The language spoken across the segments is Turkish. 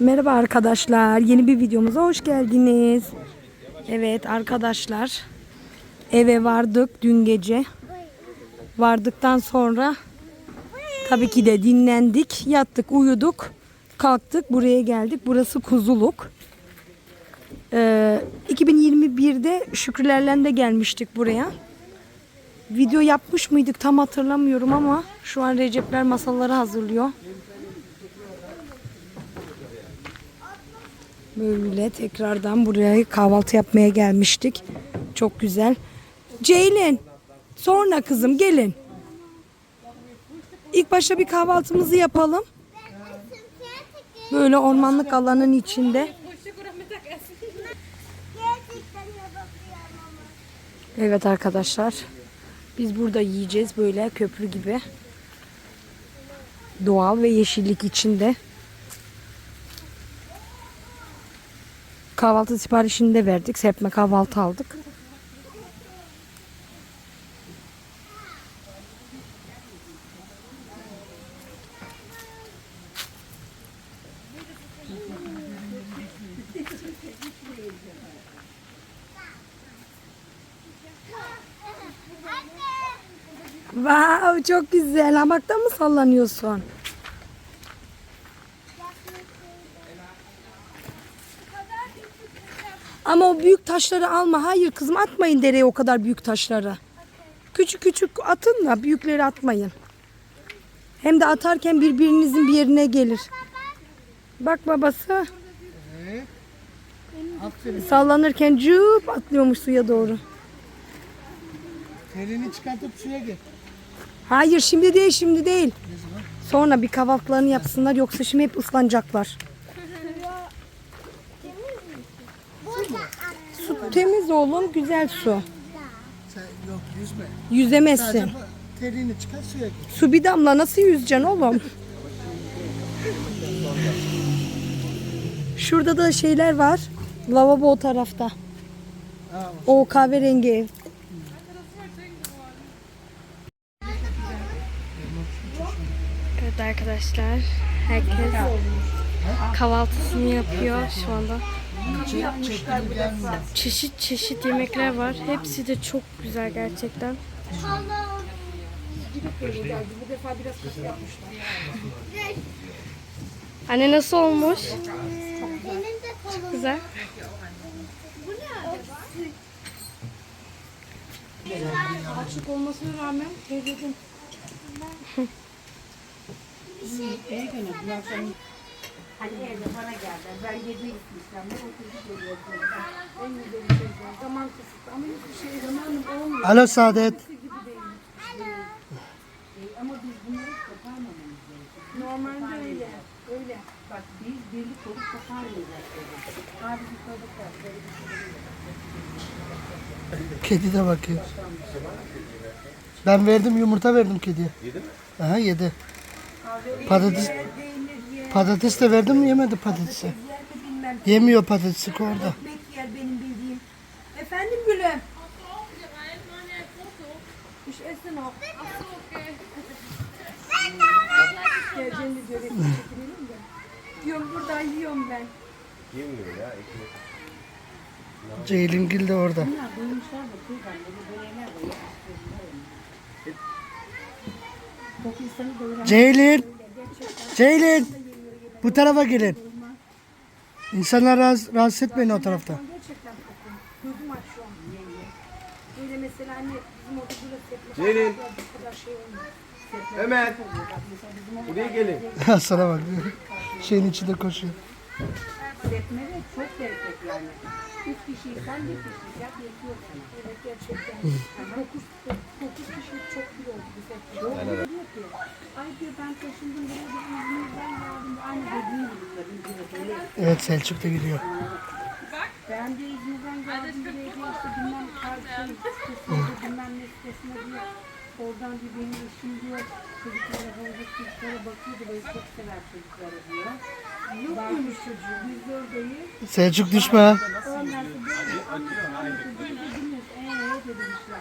Merhaba arkadaşlar. Yeni bir videomuza hoş geldiniz. Evet arkadaşlar. Eve vardık dün gece. Vardıktan sonra tabii ki de dinlendik. Yattık, uyuduk. Kalktık, buraya geldik. Burası Kuzuluk. Ee, 2021'de Şükrülerle de gelmiştik buraya. Video yapmış mıydık tam hatırlamıyorum ama şu an Recepler masaları hazırlıyor. Böyle tekrardan buraya kahvaltı yapmaya gelmiştik. Çok güzel. Ceylin sonra kızım gelin. İlk başta bir kahvaltımızı yapalım. Böyle ormanlık alanın içinde. Evet arkadaşlar. Biz burada yiyeceğiz böyle köprü gibi. Doğal ve yeşillik içinde. Kahvaltı siparişini de verdik. Serpme kahvaltı aldık. Wow, çok güzel. Hamakta mı sallanıyorsun? Ama o büyük taşları alma. Hayır kızım atmayın dereye o kadar büyük taşları. Küçük küçük atın da büyükleri atmayın. Hem de atarken birbirinizin bir yerine gelir. Bak babası sallanırken cüp atlıyormuş suya doğru. Terini çıkartıp suya gir. Hayır şimdi değil şimdi değil. Sonra bir kahvaltılarını yapsınlar yoksa şimdi hep ıslanacaklar. Temiz oğlum güzel su. Sen yok yüzme. Yüzemezsin. Sadece bu terini çıkar suya gir. Su bir damla nasıl yüzeceksin oğlum? Şurada da şeyler var. Lavabo o tarafta. O kahverengi ev. Evet arkadaşlar, herkes kahvaltısını yapıyor şu anda. Çeşit çeşit yemekler var. Hepsi de çok güzel gerçekten. Anne nasıl olmuş? Çok güzel. Açık olmasına rağmen teyzeciğim. Hani evde bana geldi. Ben yedi gitmiştim. Ben otuz geliyor. En güzel şey. Zaman kısıtlı. Ama hiçbir şey zamanım olmuyor. Alo Saadet. Ama biz bunları koparmamamız gerekiyor. Normalde öyle. Öyle. Bak biz birlik olup koparmayacağız. Abi bir çocuk var. Böyle bir şey. Kedi de bakıyor. Ben verdim yumurta verdim kediye. Yedi mi? Aha yedi. Patates patates de verdim mi yemedi patatesi. Yemiyor patatesi orada. Ekmek yer benim bildiğim. Efendim gülüm. İş esin o. Geleceğini çekinelim de. Buradan yiyorum ben. Orada. Böyle böreğler de doyuran Ceylin. Ceylin. Bu tarafa gelin. İnsanlar rahatsız, rahatsız etmeyin o tarafta. Gerçekten kokun. Gözüm aç şu an. Böyle mesela anne bizim orada böyle sepme Ceylin. bu kadar şey olmuyor. Ömer. Buraya gelin. Sana bak. Şeyin içinde koşuyor. Sepme de çok bereketli yani. Üç kişiysen bir kişi yap yetiyor sana. Evet gerçekten. dokuz, dokuz kişi çok iyi oldu bu sefer. Doğru diyor ki, ay diyor ben taşındım buraya da İzmir'den geldim. Aynı dediğin gibi tabii diyor. Evet Selçuk da gidiyor. Ben de İzmir'den geldim buraya diyor işte bilmem karşı sitesine bilmem ne sitesine diyor. Oradan bir benim eşim diyor çocuklara böyle çocuklara bakıyordu böyle çok sever çocuklara diyor. Yok muymuş çocuğu? Biz de oradayız. Selçuk düşme. Ondan sonra böyle anlatıyor anlatıyor. Biz de dinliyoruz. Eee demişler.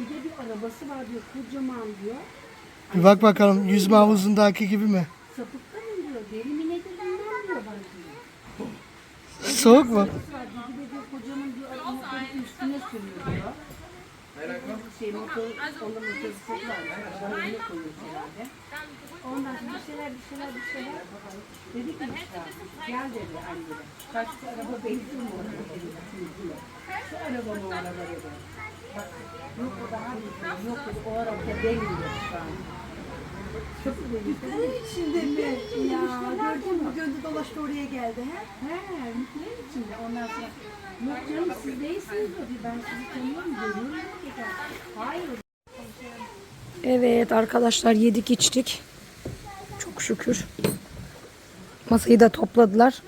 Bir de bir arabası var diyor kocaman diyor. Bir bak bakalım yüzme havuzundaki gibi mi? Sapıkta mı diyor deli mi nedir bilmem diyor bana şimdi. Soğuk mu? Var, Dedi de diyor kocamın diyor üstüne sürüyor diyor. Şey motor, onun motoru çok var. Bana öyle koyuyor herhalde. Ondan sonra bir şeyler bir şeyler bir şeyler. Dedi ki işte gel dedi anne. Kaç araba benzin mi olur. Şu araba mı o araba dedi. Bak yok o daha iyi. Yok dedi o araba benim dedi şu an. Çok dedi. Şimdi mi? Ya dolaştı oraya geldi. He? He, yüklerin içinde. Ondan sonra canım siz değilsiniz dedi. Ben sizi tanıyorum, görüyorum. Hayır. Evet arkadaşlar yedik içtik. Çok şükür. Masayı da topladılar.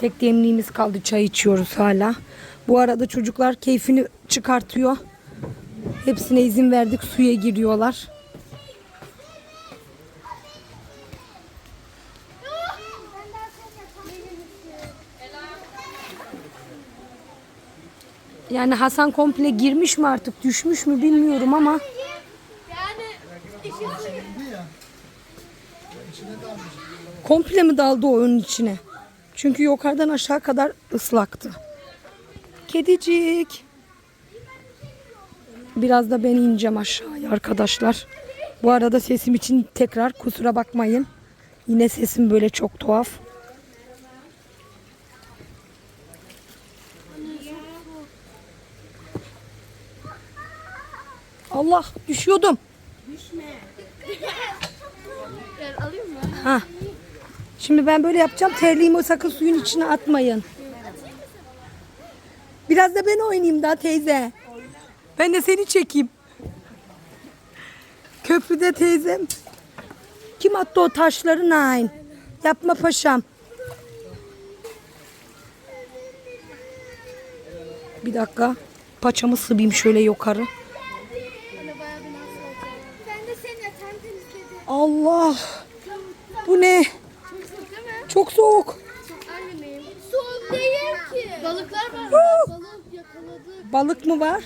Tek demliğimiz kaldı. Çay içiyoruz hala. Bu arada çocuklar keyfini çıkartıyor. Hepsine izin verdik. Suya giriyorlar. Yani Hasan komple girmiş mi artık düşmüş mü bilmiyorum ama komple mi daldı o onun içine? Çünkü yukarıdan aşağı kadar ıslaktı. Kedicik. Biraz da ben ineceğim aşağıya arkadaşlar. Bu arada sesim için tekrar kusura bakmayın. Yine sesim böyle çok tuhaf. Allah düşüyordum. Ha. Şimdi ben böyle yapacağım. Terliğimi sakın suyun içine atmayın. Biraz da ben oynayayım daha teyze. Ben de seni çekeyim. Köprüde teyzem. Kim attı o taşları Nain? Yapma paşam. Bir dakika. Paçamı sıvayım şöyle yukarı. Allah. Bu ne? Çok soğuk değil mi? Çok soğuk. Değil ki. Balıklar var. Balık yakaladık. Balık mı var?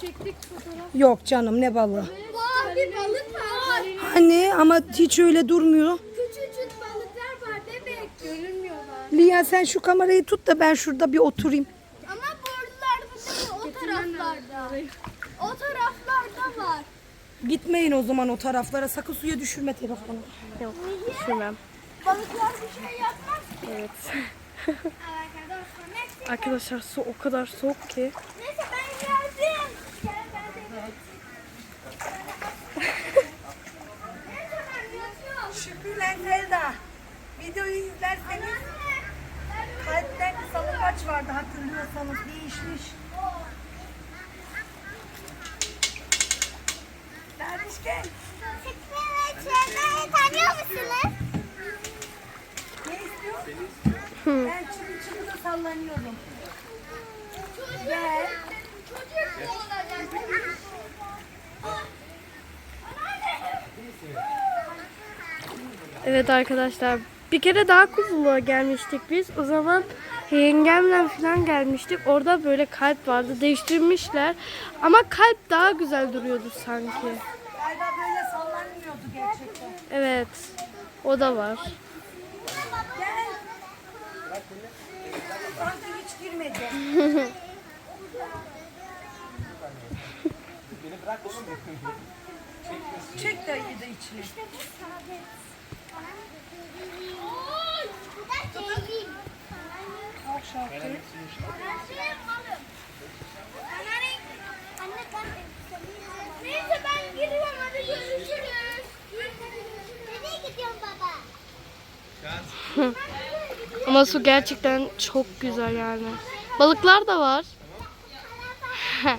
Çektik fotoğraf. Yok canım ne balığı. Var bir balık var. Hani ama hiç öyle durmuyor. Küçücük balıklar var bebek. Görünmüyorlar. Lia sen şu kamerayı tut da ben şurada bir oturayım. Ama buralarda değil o taraflarda. Gitmeyin o zaman o taraflara. Sakın suya düşürme telefonu. Yok düşürmem. Balıklar bir şey yapmaz. Evet. Arkadaşlar su o kadar soğuk ki. Neyse ben geldim. Gel ben de. Şükürler Zelda. Videoyu izlerseniz kalpten salıngaç vardı hatırlıyorsanız değişmiş. Çevreyi tanıyor musunuz? Ben çıkı da sallanıyorum. Gel. Evet arkadaşlar bir kere daha Kuzuluğa gelmiştik biz. O zaman yengemle falan gelmiştik. Orada böyle kalp vardı. Değiştirmişler. Ama kalp daha güzel duruyordu sanki. Galiba böyle sallanmıyordu gerçekten. Evet. O da var. Gel. Sanki hiç girmedi. Çek dayıyı da içine. Al şarkıyı. Neyse Ama su gerçekten çok güzel yani. Balıklar da var.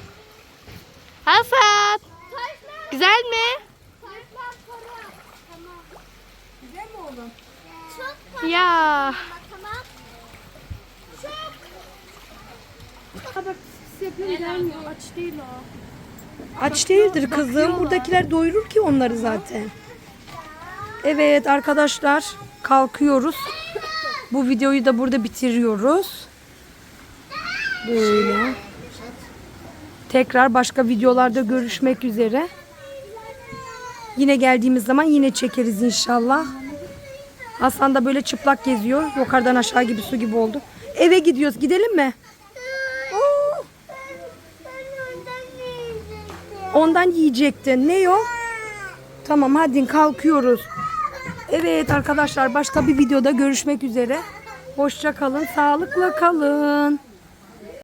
Hasan. Güzel mi? Ya. Aç. Aç değildir kızım. Buradakiler doyurur ki onları zaten. Evet arkadaşlar kalkıyoruz. Bu videoyu da burada bitiriyoruz. Böyle. Tekrar başka videolarda görüşmek üzere. Yine geldiğimiz zaman yine çekeriz inşallah. Aslan da böyle çıplak geziyor. Yukarıdan aşağı gibi su gibi oldu. Eve gidiyoruz. Gidelim mi? Ondan yiyecektin. Ne o? Tamam hadi kalkıyoruz. Evet arkadaşlar başka bir videoda görüşmek üzere. Hoşça kalın, sağlıkla kalın.